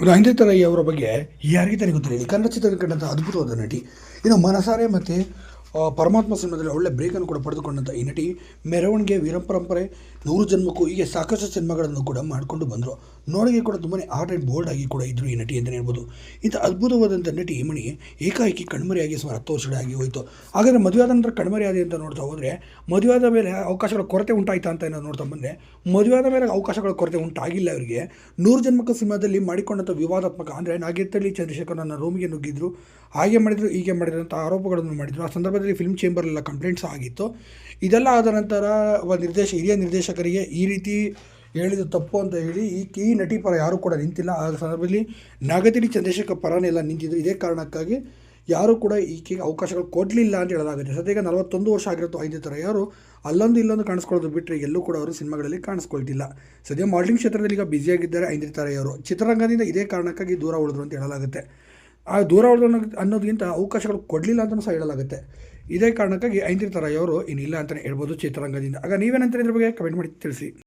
ರಾಜೇಂದ್ರ ರೈ ಅವರ ಬಗ್ಗೆ ಯಾರಿಗೆ ಹೇಳಿ ಕನ್ನಡ ಕಂಡಂಥ ಅದ್ಭುತವಾದ ನಟಿ. ಇನ್ನು ಮನಸಾರೆ ಮತ್ತು ಪರಮಾತ್ಮ ಸಿನಿಮಾದಲ್ಲಿ ಒಳ್ಳೆ ಬ್ರೇಕನ್ನು ಕೂಡ ಪಡೆದುಕೊಂಡಂಥ ಈ ನಟಿ ಮೆರವಣಿಗೆ ವೀರಪರಂಪರೆ ನೂರು ಜನ್ಮಕ್ಕೂ ಹೀಗೆ ಸಾಕಷ್ಟು ಸಿನಿಮಾಗಳನ್ನು ಕೂಡ ಮಾಡಿಕೊಂಡು ಬಂದರು. ನೋಡಿಗೆ ಕೂಡ ತುಂಬಾ ಆರ್ಟ್ ಆ್ಯಂಡ್ ಬೋಲ್ಡ್ ಆಗಿ ಕೂಡ ಇದ್ದರು ಈ ನಟಿ ಅಂತಲೇ ಹೇಳ್ಬೋದು. ಇಂಥ ಅದ್ಭುತವಾದಂಥ ನಟಿ ಮಣಿ ಏಕಾಏಕಿ ಕಣ್ಮರೆಯಾಗಿ ಸುಮಾರು ಹತ್ತು ಆಗಿ ಹೋಯಿತು. ಹಾಗಾದರೆ ಮದುವೆ ಆದ ನಂತರ ಅಂತ ನೋಡ್ತಾ ಹೋದರೆ, ಮದುವೆ ಮೇಲೆ ಅವಕಾಶಗಳ ಕೊರತೆ ಉಂಟಾಯ್ತಾ ಅಂತ ಏನೋ ನೋಡ್ತಾ ಬಂದರೆ, ಮದುವೆ ಮೇಲೆ ಅವಕಾಶಗಳ ಕೊರತೆ ಉಂಟಾಗಿಲ್ಲ ಅವರಿಗೆ. ನೂರು ಜನ್ಮಕ್ಕ ಸಿನಿಮಾದಲ್ಲಿ ಮಾಡಿಕೊಂಡಂಥ ವಿವಾದಾತ್ಮಕ ಅಂದರೆ ನಾಗೇತಳ್ಳಿ ಚಂದ್ರಶೇಖರ್ ನನ್ನ ರೂಮಿಗೆ ನುಗ್ಗಿದ್ರು, ಹಾಗೆ ಮಾಡಿದ್ರು, ಹೀಗೆ ಮಾಡಿದ್ರು ಅಂತ ಆರೋಪಗಳನ್ನು ಮಾಡಿದರು. ಆ ಸಂದರ್ಭದಲ್ಲಿ ಫಿಲ್ಮ್ ಚೇಂಬರ್ಲೆಲ್ಲ ಕಂಪ್ಲೇಂಟ್ಸ್ ಆಗಿತ್ತು. ಇದೆಲ್ಲ ಆದ ನಂತರ ಒಬ್ಬ ನಿರ್ದೇಶ, ಹಿರಿಯ ನಿರ್ದೇಶಕರಿಗೆ ಈ ರೀತಿ ಹೇಳಿದ್ದು ತಪ್ಪು ಅಂತ ಹೇಳಿ ಈ ಈ ನಟಿ ಪರ ಯಾರೂ ಕೂಡ ನಿಂತಿಲ್ಲ. ಆ ಸಂದರ್ಭದಲ್ಲಿ ನಾಗತಿಡಿ ಚಂದ್ರಶೇಖರ್ ಪರನೆಲ್ಲ ನಿಂತಿದ್ದರು ಇದೇ ಕಾರಣಕ್ಕಾಗಿ ಯಾರೂ ಕೂಡ ಈಕೆಗೆ ಅವಕಾಶಗಳು ಕೊಡಲಿಲ್ಲ ಅಂತ ಹೇಳಲಾಗುತ್ತೆ. ಸದ್ಯ ನಲವತ್ತೊಂದು ವರ್ಷ ಆಗಿರುತ್ತೋ ಐದು ಥರ. ಯಾರು ಅಲ್ಲೊಂದು ಇಲ್ಲೊಂದು ಕಾಣಿಸ್ಕೊಳ್ಳೋದು ಬಿಟ್ಟರೆ ಎಲ್ಲೂ ಕೂಡ ಅವರು ಸಿನಿಮಾಗಳಲ್ಲಿ ಕಾಣಿಸ್ಕೊಳ್ತಿಲ್ಲ. ಸದ್ಯ ಮಾಡಲಿಂಗ್ ಕ್ಷೇತ್ರದಲ್ಲಿ ಈಗ ಬ್ಯುಸಿಯಾಗಿದ್ದಾರೆ ಐಂದ್ರಿ ತಾರೆಯವರು ಚಿತ್ರರಂಗದಿಂದ ಇದೇ ಕಾರಣಕ್ಕಾಗಿ ದೂರ ಉಳಿದ್ರು ಅಂತ ಹೇಳಲಾಗುತ್ತೆ. ಆ ದೂರ ಉಳಿದ್ರು ಅನ್ನೋದಕ್ಕಿಂತ ಅವಕಾಶಗಳು ಕೊಡಲಿಲ್ಲ ಅಂತಲೂ ಸಹ ಹೇಳಲಾಗುತ್ತೆ. ಇದೇ ಕಾರಣಕ್ಕಾಗಿ ಐಂದ್ರಿ ಅವರು ಇನ್ನಿಲ್ಲ ಅಂತಲೇ ಹೇಳ್ಬೋದು ಚಿತ್ರರಂಗದಿಂದ. ಆಗ ನೀವೇನಂತಾರೆ ಇದ್ರ ಬಗ್ಗೆ? ಕಮೆಂಟ್ ಮಾಡಿ ತಿಳಿಸಿ.